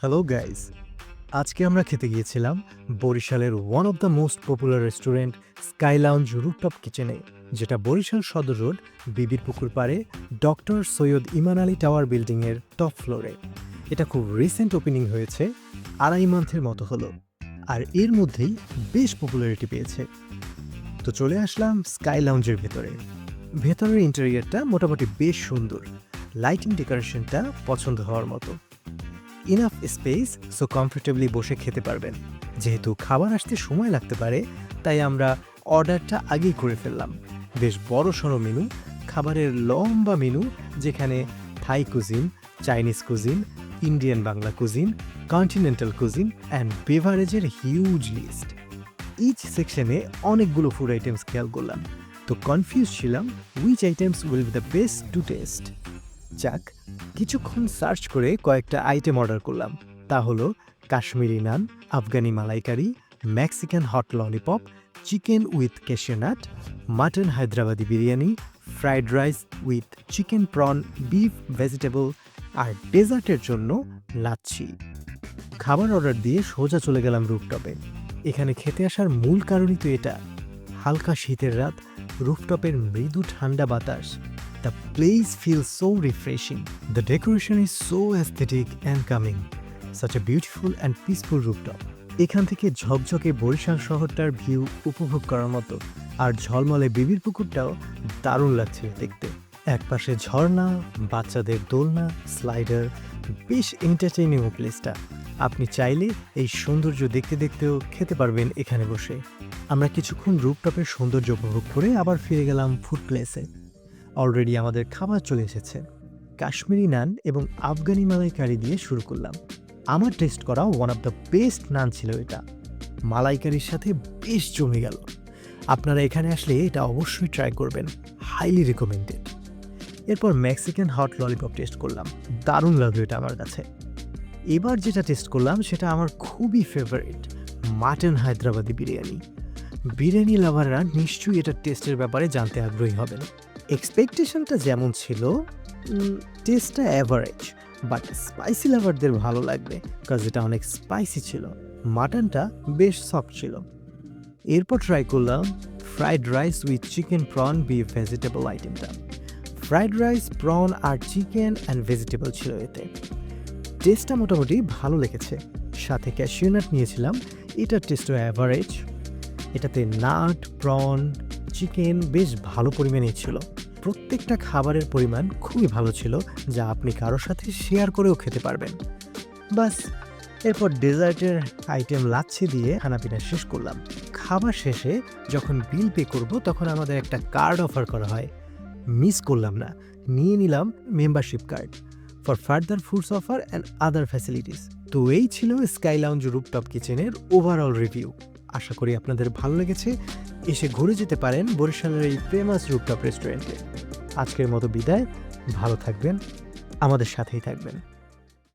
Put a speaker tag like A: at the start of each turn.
A: Hello guys আজকে আমরা খেতে গিয়েছিলাম বরিশালের one of the most popular restaurant sky lounge rooftop কিচেনে যেটা বরিশাল সদর রোড, বিবির পুকুর পাড়ে ডক্টর সৈয়দ ইমান আলী টাওয়ার বিল্ডিংয়ের টপ ফ্লোরে এটা খুব রিসেন্ট ওপেনিং হয়েছে, আড়াই মান্থের মতো হলো, আর এর মধ্যেই বেশ পপুলারিটি পেয়েছে। তো চলে আসলাম স্কাই লাউঞ্জের ভেতরে। ভেতরের ইন্টেরিয়ারটা মোটামুটি বেশ সুন্দর লাইটিং ডেকোরেশনটা পছন্দ হওয়ার মতো। ইনাফ স্পেস সো কমফোর্টেবলি বসে খেতে পারবেন। যেহেতু খাবার আসতে সময় লাগতে পারে, তাই আমরা অর্ডারটা আগেই করে ফেললাম। বেশ বড় সড়ো মেনু খাবারের লম্বা মেনু যেখানে Thai cuisine Chinese cuisine Indian Bangla cuisine continental cuisine and বেভারেজের huge list each সেকশনে অনেকগুলো ফুড আইটেমস খেয়াল করলাম। তো কনফিউজ ছিলাম which items will be the best to taste যাক কিছুক্ষণ সার্চ করে কয়েকটা আইটেম অর্ডার করলাম। তা হলো Kashmiri naan, Afghani malai curry, Mexican hot lollipop, chicken with cashew nut mutton Hyderabadi biryani, fried rice with chicken prawn, beef, vegetable আর ডেজার্টের জন্য লাচ্ছি। খাবার অর্ডার দিয়ে সোজা চলে গেলাম রুফটপে। এখানে খেতে আসার মূল কারণই তো এটা। হালকা শীতের রাত, রুফটপের মৃদু ঠান্ডা বাতাস। The place feels so refreshing. The decoration is so aesthetic and calming. Such a beautiful and peaceful rooftop. এখান থেকে ঝকঝকে বরিশাল শহরটার ভিউ উপভোগ করার মতো আর ঝলমলে বিবির পুকুরটাও দারুণ লাগছিল দেখতে একপাশে ঝর্ণা, বাচ্চাদের দোলনা স্লাইডার বেশ এন্টারটেইনিং প্লেসটা আপনি চাইলে এই সৌন্দর্য দেখতে দেখতেও খেতে পারবেন এখানে বসে আমরা কিছুক্ষণ রুপটপের সৌন্দর্য উপভোগ করে আবার ফিরে গেলাম ফুড প্লেসে অলরেডি আমাদের খাবার চলে এসেছে। কাশ্মীরি নান এবং আফগানি মালাইকারি দিয়ে শুরু করলাম। আমার টেস্ট করা one of the best naan ছিল এটা। মালাইকারির সাথে বেশ জমে গেল। আপনারা এখানে আসলে এটা অবশ্যই ট্রাই করবেন। হাইলি রেকমেন্ডেড এরপর মেক্সিকান হট ললিপপ টেস্ট করলাম। দারুণ লাগল এটা আমার কাছে। এবার যেটা টেস্ট করলাম সেটা আমার খুবই ফেভারিট মাটন হায়দ্রাবাদি বিরিয়ানি। বিরিয়ানি লাভাররা নিশ্চয়ই এটা টেস্টের ব্যাপারে জানতে আগ্রহী হবেন। এক্সপেকটেশনটা যেমন ছিল টেস্টটা অ্যাভারেজ বাট স্পাইসি লাভারদের ভালো লাগবে কাজ এটা অনেক স্পাইসি ছিল। মাটনটা বেশ সফট ছিল। এরপর ট্রাই করলাম fried rice with chicken prawn beef vegetable আইটেমটা ফ্রাইড রাইস প্রন আর চিকেন অ্যান্ড ভেজিটেবল ছিল এতে। টেস্টটা মোটামুটি ভালো লেগেছে। সাথে ক্যাশিউনাট নিয়েছিলাম। এটার টেস্টও অ্যাভারেজ এটাতে নাট প্রন চিকেন বেশ ভালো পরিমাণে ছিল। প্রত্যেকটা খাবারের পরিমাণ খুবই ভালো ছিল, যা আপনি কারোর সাথে শেয়ার করেও খেতে পারবেন। বাস, এরপর ডেজার্টের আইটেম লাচ্ছি দিয়ে খানাপিনা শেষ করলাম। খাবার শেষে যখন বিল পে করব, তখন আমাদের একটা কার্ড অফার করা হয়। মিস করলাম না, নিয়ে নিলাম membership card for further foods offer and other facilities তো এই ছিল স্কাই লাউঞ্জ রুপটপ কিচেনের ওভারঅল রিভিউ আশা করি আপনাদের ভালো লেগেছে। এসে ঘুরে যেতে পারেন বরিশালের এই ফেমাস রুপটপ রেস্টুরেন্টে আজকের মতো বিদায়। ভালো থাকবেন। আমাদের সাথেই থাকবেন।